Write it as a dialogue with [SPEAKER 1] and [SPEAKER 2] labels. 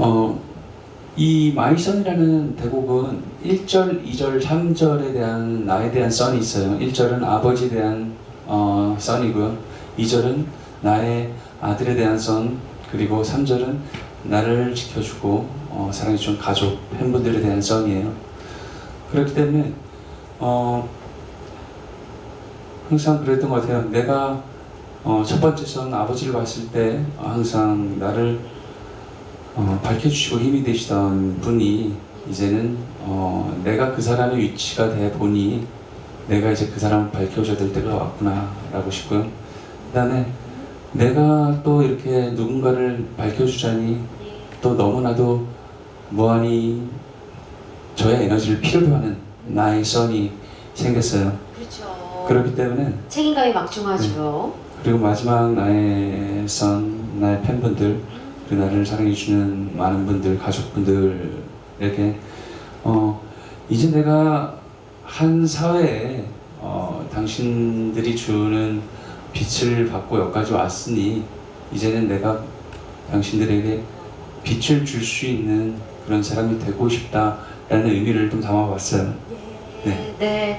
[SPEAKER 1] 어, 이 마이선이라는 대곡은 1절, 2절, 3절에 대한 나에 대한 썬이 있어요. 1절은 아버지에 대한 어, 썬이고요. 2절은 나의 아들에 대한 썬, 그리고 3절은 나를 지켜주고 어, 사랑해준 가족, 팬분들에 대한 썬이에요. 그렇기 때문에 어, 항상 그랬던 것 같아요. 내가 어, 첫 번째 선 아버지를 봤을 때 항상 나를 어, 밝혀주시고 힘이 되시던 분이 이제는 어, 내가 그 사람의 위치가 돼 보니 내가 이제 그 사람을 밝혀줘야 될 때가 왔구나라고 싶고요. 그 다음에 내가 또 이렇게 누군가를 밝혀주자니 또 너무나도 무한히 저의 에너지를 필요로 하는 나의 선이 생겼어요.
[SPEAKER 2] 그렇죠.
[SPEAKER 1] 그렇기 때문에
[SPEAKER 2] 책임감이 막중하죠.
[SPEAKER 1] 그리고 마지막 나의 선, 나의 팬분들, 그리고 나를 사랑해주는 많은 분들, 가족분들에게 어, 이제 내가 한 사회에 어, 당신들이 주는 빛을 받고 여기까지 왔으니 이제는 내가 당신들에게 빛을 줄 수 있는 그런 사람이 되고 싶다라는 의미를 좀 담아봤어요.
[SPEAKER 2] 네. 네.